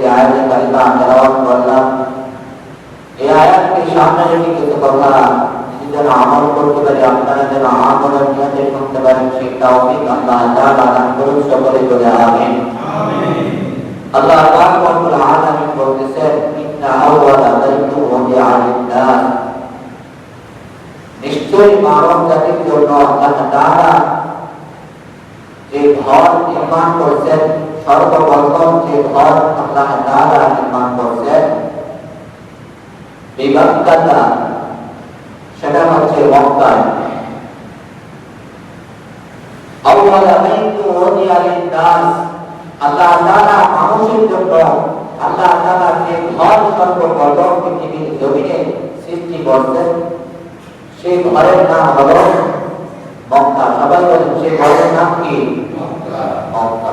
যে আয়াতে কালিমা তেলাওয়াত করলাম। এই আয়াতকে সামনে রেখে কিছু কথা যেন আমল করতে পারি আপনারা যেন আমলের নিয়তে শুনতে পারেন সেই তৌফিক আল্লাহ তাআলা দান করুন সকলে বলে আমিন। আল্লাহ পাক রব্বুল আলামিন বলতেছেন ইন্না আওয়ালা বাইতু ওয়াদিআ লিন-নাস নিশ্চয়ই মানব জাতির জন্য আল্লাহ তাআলা যে ঘর নির্মাণ করছেন সর্বপ্রথম যে ঘর আল্লাহ তাআলা নির্মাণ করছেন বিবাক্কাতা সেটা হচ্ছে মক্কায়। আউয়ালা বাইতু ওয়াদিআ লিন-নাস আল্লাহ তাআলা মানুষের জন্য আল্লাহ তাআলা যে ঘর সর্বপ্রথম পৃথিবীর জমিনে সৃষ্টি করছেন, সেই ঘরের নাম হলো মক্কা। সবাই বলেন, সেই ঘরের নাম কি মক্কা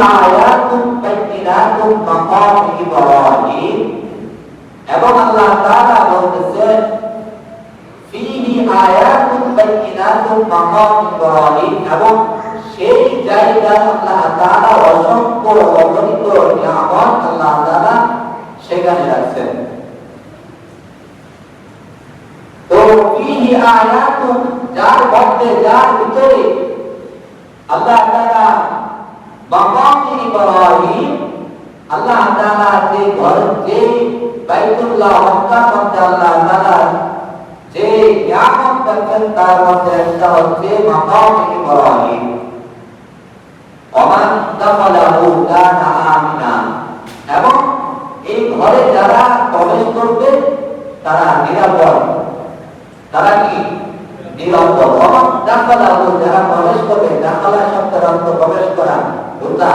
আয়াতুন বাইয়িনাতুন মাকাম ইব্রাহিম এবং আল্লাহ তাআলা বলতেছেন ফিহি আয়াতুন বাইয়িনাতুন মাকাম ইব্রাহিম। এবং সেই জায়গায় আল্লাহ তাআলা অসংখ্য অগণিত নিয়ামত আল্লাহ তাআলা সেখানে রাখছেন। তো ফিহি আয়াতুন যার মধ্যে, যার ভিতরে আল্লাহ তাআলা আল্লাহ তাআলা যে ঘর, যে বাইতুল্লাহ মক্কার মধ্যে আল্লাহ তাআলা যে নিয়ামত রাখেন, তার মধ্যে একটা হচ্ছে মাকাম ইব্রাহিম ওমান দাখালাহু কানা আমিনা এবং এই ঘরে যারা প্রবেশ করবে তারা নিরাপদ তারা কি নিরাপদ ওমান দাখালাহু যারা প্রবেশ করবে দাখালা শব্দের অর্থ প্রবেশ করা ঢোকা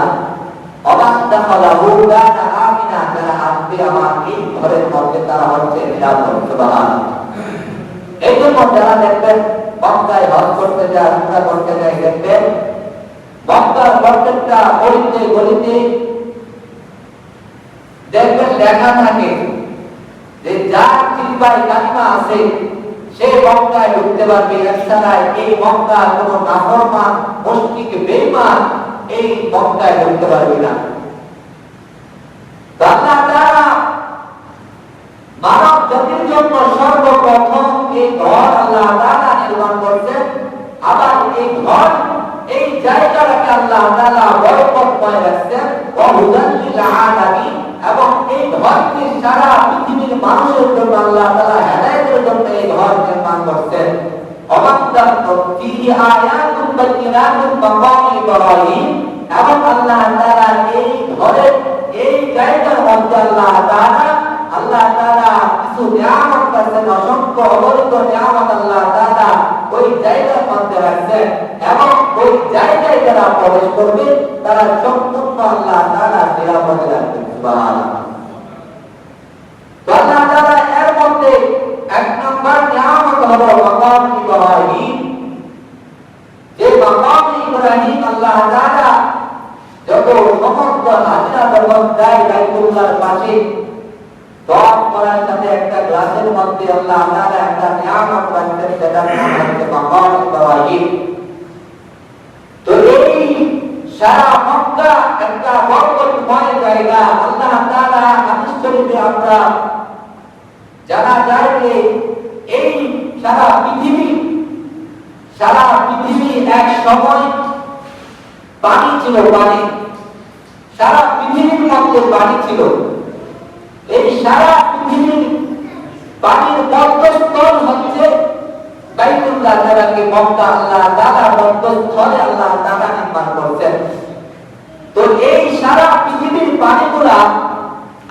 ওমান দাখালাহু কানা আমিনা যারা আসবে আমার এই ঘরের মধ্যে তারা হচ্ছে নিরাপদ সুবহানাল্লাহ এই জন্য যারা দেখবেন মক্কায় হজ করতে যায় উমরা করতে যায়, দেখবেন মক্কার প্রত্যেকটা গলিতে গলিতে দেখবেন লেখা থাকে যে যার জিহ্বায় কালিমা আছে, সে মক্কায় ঢুকতে পারবে। এছাড়াই এই মক্কার কোন নাফরমান, মুশরিক, বেঈমান এই মক্কায় ঢুকতে পারবে না। আল্লাহ তাআলা মানব জাতির জন্য সর্বপ্রথম এই ঘর আল্লাহ তাআলা নির্মাণ করছেন। আবার এই ঘর, এই জায়গাটাকে আল্লাহ তাআলা বরকতময় রাখছেন। ওয়া হুদান লিল এবং এই ঘরকে সারা পৃথিবীর মানুষের জন্য আল্লাহ তাআলা হেদায়েতের জন্য এই ঘর নির্মাণ করছেন। অবাক্তান ফিহি আয়াতুন এবং আল্লাহ তাআলা এই ঘরের, এই জায়গার মধ্যে আল্লাহ তাআলা কিছু নিয়ামত অসংখ্য অগণিত নিয়ামত আল্লাহ তাআলা। ওই জায়গার মধ্যে রাখছেন এবং ওই জায়গায় যারা প্রবেশ করবে, তারা সম্পূর্ণ আল্লাহ তাআলা নিরাপদে রাখবেন আল্লাহ তাআলা এর মধ্যে এক নম্বর নিয়ামত হলো মাকাম ইব্রাহিম। যে মাকাম ইব্রাহিম আল্লাহ তাআলা যখন সমস্ত হাজিরা যখন যায় বাইতুল্লাহর পাশে একটা গ্লাসের মধ্যে আল্লাহ তাআলা একটা নিয়ামত রাখতেন তো সারা মক্কা একটা আল্লাহ তাআলা হাদিস শরীফে যায় যে এই সারা পৃথিবী সারা পৃথিবী এক সময় পানি ছিল, পানি। সারা পৃথিবীর মধ্যে পানি ছিল। এই সারা পৃথিবীর পানির মধ্যস্থল হচ্ছে বাইতুল্লাহ যারাকে মক্কা আল্লাহ তাআলা মধ্যস্থলে আল্লাহ তাআলা নির্মাণ করছেন। তো এই সারা পৃথিবীর পানিগুলা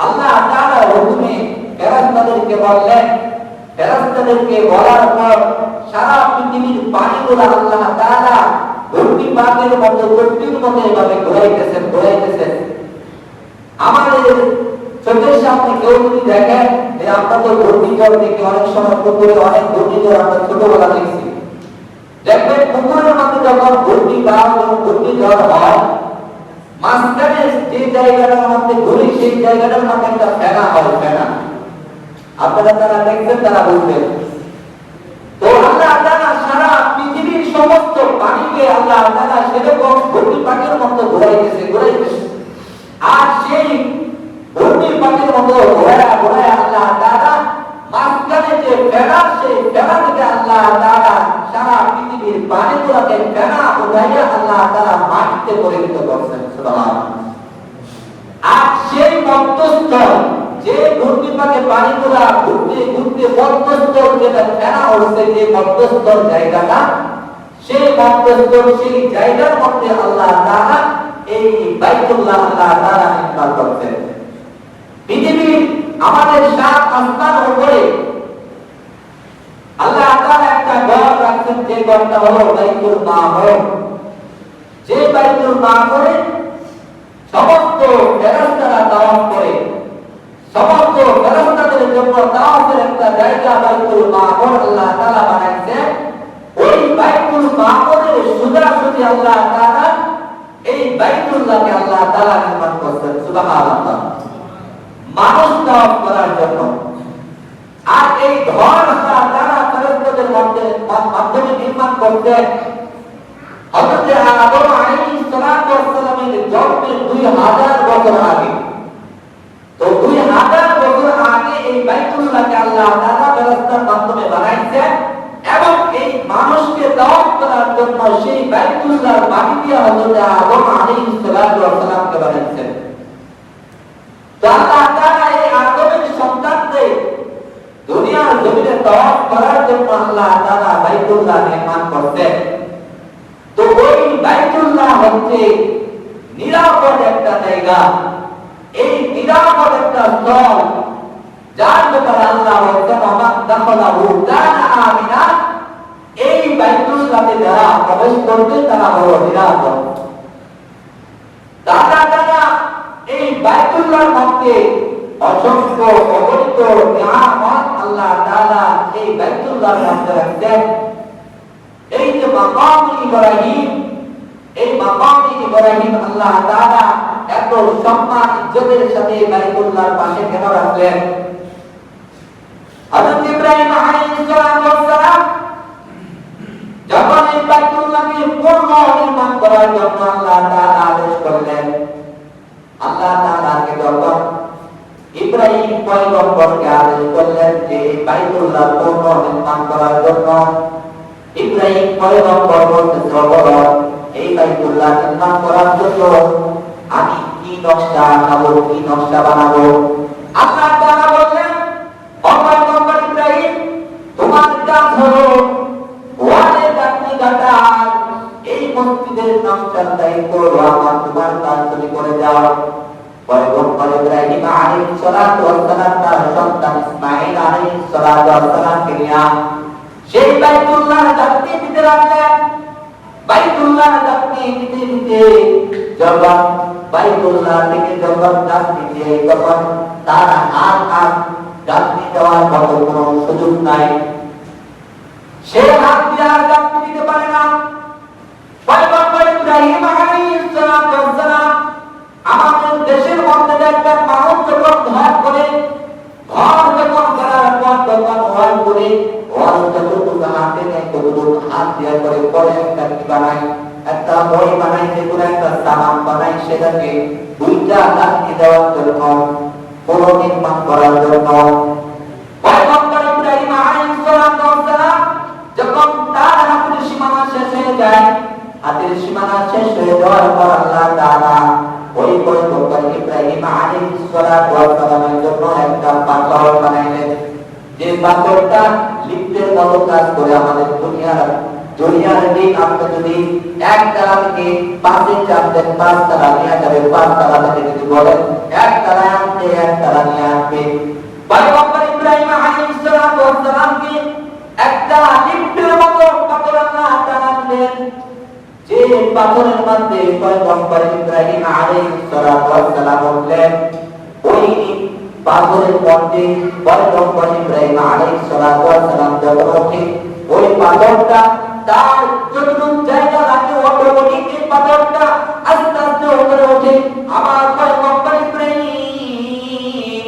আল্লাহ তাআলা হুকুমে ফেরেশতাদেরকে বললেন। ফেরেশতাদেরকে বলার পর সারা পৃথিবীর পানিগুলা আল্লাহ তাআলা ঘূর্ণি পাকের মতো চট্টির মতো এভাবে ঘোরাইতেছেন ঘোরাইতেছেন। আমাদের চোখের সামনে কেউ যদি দেখেন যে আমরা তো ঘূর্ণিঝড় দেখি অনেক সময় পুকুরে অনেক ঘূর্ণিঝড় আমরা ছোটবেলা দেখছি। দেখবেন পুকুরের মধ্যে যখন ঘূর্ণি বা ঘূর্ণিঝড় হয়, মাঝখানে যে জায়গাটার মধ্যে সেই জায়গাটার মধ্যে একটা ফেনা হয়, ফেনা। আপনারা তারা দেখবেন তারা বুঝবেন। তো আল্লাহ তাআলা সারা পৃথিবীর সমস্ত পানিকে আল্লাহ তাআলা সেরকম ঘূর্ণি পাখির মতো ঘোরাইতেছে ঘোরাইতেছে। আর সেই ঘূর্ণি পাখির মতো ঘোরা ঘোরা আল্লাহ তাআলা মাঝখানে যে ফেনা সেই ফেনা থেকে আল্লাহ তাআলা সারা পৃথিবীর পানিগুলোকে ফেনা উঠাইয়া আল্লাহ তাআলা মাটিতে পরিণত করছেন। আর সেই মধ্যস্থল যে ঘূর্ণিপাকে পানিগুলা ঘুরতে ঘুরতে মধ্যস্থল যেটা ফেনা উঠছে যে মধ্যস্থল জায়গাটা, সেই মধ্যস্থল সেই জায়গার মধ্যে আল্লাহ তাআলা এই বাইতুল্লাহ আল্লাহ তাআলা নির্মাণ করছেন। পৃথিবীর আমাদের সাত আসমান উপরে। আল্লাহ তাআলা একটা ঘর রাখছেন, যে ঘরটা হলো বাইতুল মামুর যে বাইতুল মামুরে সমস্ত ফেরেশতারা তাওয়াফ করে। সমস্ত ফেরেশতাদের জন্য তাওয়াফের একটা জায়গা বাইতুল মামুর আল্লাহ তাআলা বানাইছেন ওই বাইতুল মামুরের সোজাসুজি আল্লাহ তাআলা এই বাইতুল্লাহকে আল্লাহ তাআলা নির্মাণ করছেন, সুবহানাল্লাহ। মানুষ তাওয়াফ করার জন্য। আর এই ঘর তাআলা ফেরেশতাদের মধ্যে মাধ্যমে নির্মাণ করতেন হযরত আদম আলাইহিস সালাতু ওয়াস সালামের জন্মের 2000 বছর আগে। তো 2000 বছর আগে এই বাইতুল্লাহকে আল্লাহ তাআলা ফেরেশতার মাধ্যমে বানাইছেন এবং এই মানুষকে তাওয়াফ করার জন্য সেই বাইতুল্লাহর মাটি দিয়ে আদম আলাইহিস সালাতু বানাইছেন। তো তাআলা এই আদমের সন্তানদের দুনিয়ার জমিনে তাওয়াফ করার জন্য আল্লাহ তাআলা বাইতুল্লাহ নির্মাণ করতেন তো ওই বাইতুল্লাহ হচ্ছে নিরাপদ একটা জায়গা। এই নিরাপদ একটা স্থল, যার ব্যাপারে আল্লাহ বলছেন আমার দখলাহু কানা আমিনা এই বাইতুল্লাহতে যারা প্রবেশ করবে, তারা হলো নিরাপদ। দাদা দাদা, এই বাইতুল্লাহর মধ্যে অসংখ্য অগণিত নিয়ামত আল্লাহ তাআলা এই বাইতুল্লাহর মধ্যে রাখছেন এই যে মাকাম ইব্রাহিম, এই মাকাম ইব্রাহিম আল্লাহ তাআলা এত সম্মান, ইজ্জতের সাথে বাইতুল্লাহর পাশে কেন রাখলেন? হযরত ইব্রাহিম আলাইহিস যখন এই বাইতুল্লাহকে পূর্ণ নির্মাণ করার জন্য আল্লাহ তাআলা আদেশ করলেন, আল্লাহ তাআলাকে যখন ইব্রাহিম পয়গম্বরকে আদেশ করলেন যে, বাইতুল্লাহ পূর্ণ নির্মাণ করার জন্য। ইব্রাহিম পয়গম্বর অবরত এই বাইতুল্লাহ নির্মাণ করার জন্য আমি কি নকশা আঁকাবো কি নকশা বানাবো? আল্লাহ তাআলা বললেন ও পয়গম্বর ইব্রাহিম, তোমার কাজ হলো ওয়ালে গাঁথা এই মসজিদের নকশার দায়িত্ব আমার, তোমার কাজ তুমি করে যাও পয়গম্বর ইব্রাহিম আলাইহিস সালাতু ওয়াস সালাম তার সন্তান ইসমাঈল আলাইহিস সালাতু ওয়াস সালামকে নিয়ে সেই বাইতুল্লাহ গাঁথনি দিতে লাগলেন বাইতুল্লাহ গাঁথনি দিতে দিতে যখন বাইতুল্লাহ থেকে যখন গাঁথনি দিয়ে তখন তার হাত হাত গাঁথনি দেওয়ার মতো কোনো সুযোগ নাই সে হাত দিয়ে আর গাঁথনি দিতে পারে না। পয়গম্বর ইব্রাহিম আলাইহিস দেশের মধ্যে দেখবেন মানুষ যখন ঘর করে, ঘর যখন করার পর যখন ওয়াল করে যতটুকু হাতে নেয় হাত দিয়ে করে পরে একটা কি বানায়? একটা বই বানাই একটা সামান বানাই সেটাকে দুইটা দেওয়ার জন্য করার জন্য। তার সীমানা শেষ হয়ে যায়, হাতের সীমানা শেষ হয়ে যাওয়ার পর আল্লাহ ওই পয়গম্বর ইব্রাহিম আলাইহিস সালাতু ওয়াস সালামের জন্য একটা পাথর বানাইলেন যে পাথরটা লিফটের মতো কাজ করে আমাদের দুনিয়ার দুনিয়ার দিক আপনি যদি এক তালা থেকে পাঁচে চাপ দেন পাঁচ তালা নিয়ে যাবে পাঁচ তালা থেকে যদি বলেন এক তালা আনতে এক তালা নিয়ে আসবে ইব্রাহিম পাথরের মধ্যে পয়গম্বর ইব্রাহিম আলাইহিস সালাতু ওয়াস উঠলেন ওই পাথরের মধ্যে পয়গম্বর ইব্রাহিম আলাইহিস সালাতু ওয়াস সালাম ওই পাথরটা তার যতটুকু জায়গা লাগে অটোমেটিক এই পাথরটা আস্তে আস্তে উপরে ওঠে। আবার পয়গম্বর ইব্রাহিম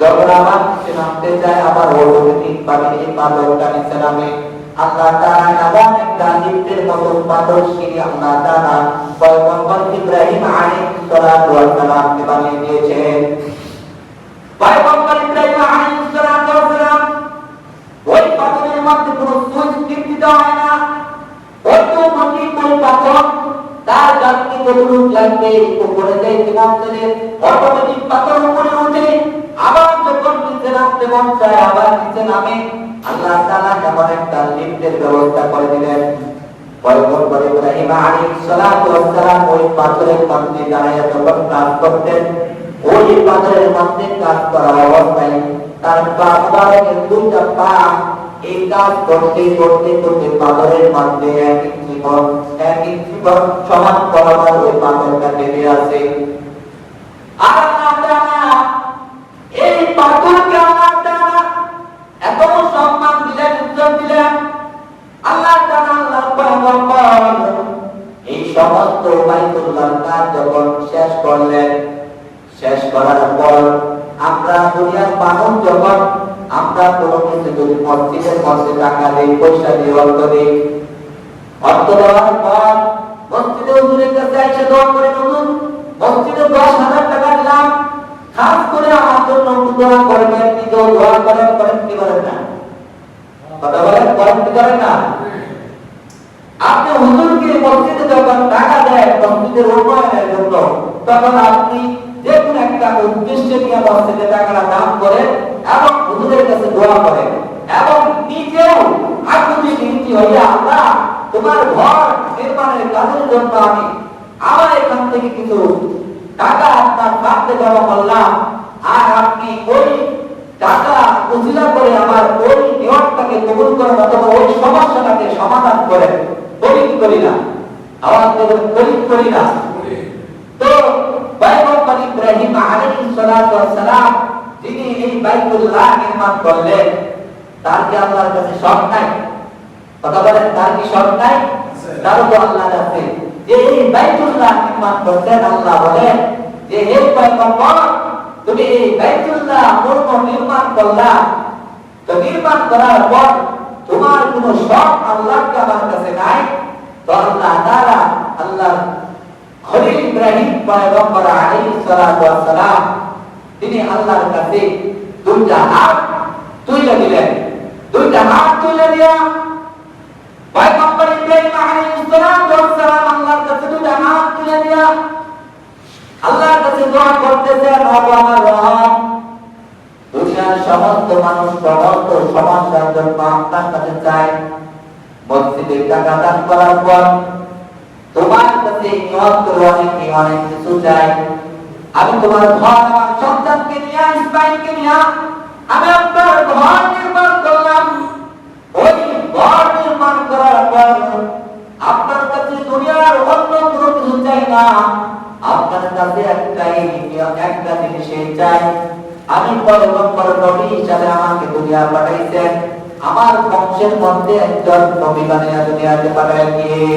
যখন নিচে নামতে যায় আবার অটোমেটিক ভাবে এই পাথরটা নিচে নামে। আল্লাহ তাআলা একটা লিফটের মতো পাথর সিঁড়ি আল্লাহ তাআলা পয়গম্বর ইব্রাহিম আলাইহিস সালাতু ওয়াস সালামকে বানিয়ে দিয়েছেন। পয়গম্বর ইব্রাহিম আলাইহিস সালাতু ওয়াস সালাম ওই পাথরের মধ্যে কোনো টিপ দিতে হয় না। অটোমেটিক ওই পাথর তার যাত্রী যতটুক লাগবে উপরে মন চলে অটোমেটিক পাথর উপরে ওঠে আবার যখন নিচে নামতে মন চায়, আবার নিচে নামে। আল্লাহ তাআলা এমন একটা লিফটের ব্যবস্থা করে দিলেন। পয়গম্বর ইব্রাহিম আলাইহিস সালাতু ওয়াস ওই পাথরের মধ্যে দাঁড়িয়ে যখন কাজ করতেন, ওই পাথরের মধ্যে কাজ করা অবস্থায় তার পা মুবারকের দুইটা পা এই কাজ করতে করতে করতে পাথরের মধ্যে এক ইঞ্চি এক ইঞ্চি সমান বরাবর ওই পাথরটা নেমে আসে আর এই পাথরকে বাইতুল্লাহর কাজ যখন শেষ করলেন, শেষ করার পর আমরা দুনিয়ার মানুষ যখন আমরা কোনো কিছু যদি মসজিদের মধ্যে টাকা দিই, পয়সা দিই, অর্থ দিই, অর্থ দেওয়ার পর মসজিদে হুজুরের কাছে এসে দোয়া করে নতুন মসজিদে দশ হাজার টাকা দিলাম, খাস করে আমার জন্য দোয়া করবেন, নিজেও দোয়া করেন করেন কি করেন না? কথা বলেন, করেন কি করেন না? আপনি হুজুরকে মসজিদে যখন টাকা দেন মসজিদের উন্নয়নের জন্য, তখন আপনি যে কোনো একটা উদ্দেশ্যে নিয়ে মসজিদে টাকাটা দান করেন এবং হুজুরের কাছে দোয়া করেন। এবং নিজেও আকুতি নীতি হইয়া আল্লাহ, তোমার ঘর নির্মাণের কাজের জন্য আমি আমার এখান থেকে কিছু টাকা আপনার প্রাপ্তে জমা করলাম। আর আপনি ওই টাকা উজিলা করে আমার ওই নিয়মটাকে কবুল করেন অথবা ওই সমস্যাটাকে সমাধান করেন। করি কি করি না আওয়াজ দেবেন করি কি করি না তো পয়গম্বর ইব্রাহিম আলাইহিস সালাতু ওয়াস সালাম যিনি এই বাইতুল্লাহ নির্মাণ করলেন তার কি আল্লাহর কাছে শখ নাই? কথা বলেন তার কি শখ নাই? তারও তো আল্লাহর আছে। যে এই বাইতুল্লাহ নির্মাণ করছেন আল্লাহ বলেন যে হে পয়গম্বর তুমি এই বাইতুল্লাহ মূর্ত নির্মাণ করলা। তো নির্মাণ করার পর তোমার কোনো শখ আল্লাহর আমার কাছে নাই আল্লাহ আল্লাহ তিনি আল্লাহর কাছে দুইটা হাত তুলে দিলেন। দুইটা হাত তুলে দিয়া পয়গম্বর ইব্রাহিম আলাইহিস আল্লাহর কাছে দুইটা হাত তুলে দিয়া আল্লাহর কাছে দোয়া আমার রব দুনিয়ার সমস্ত মানুষ সমস্ত সমস্যার জন্য আপনার কাছে চাই। মসজিদে টাকা দান করার পর তোমার কাছে নিয়ত করে অনেক কিছু চাই। আমি তোমার ঘর, আমার সন্তানকে নিয়ে, ইসমাইলকে নিয়ে, আমি আপনার ঘর নির্মাণ করলাম। ওই ঘর নির্মাণ করার পর আপনার কাছে দুনিয়ার অন্য কোনো কিছু চাই না। আপনার কাছে একটাই, একটা জিনিসই চাই। আমি পরমপর নবী হিসাবে আমাকে দুনিয়া পাঠাইছেন। আমার বংশের মধ্যে একজন নবী বানিয়া দুনিয়াতে পাঠায় দিয়ে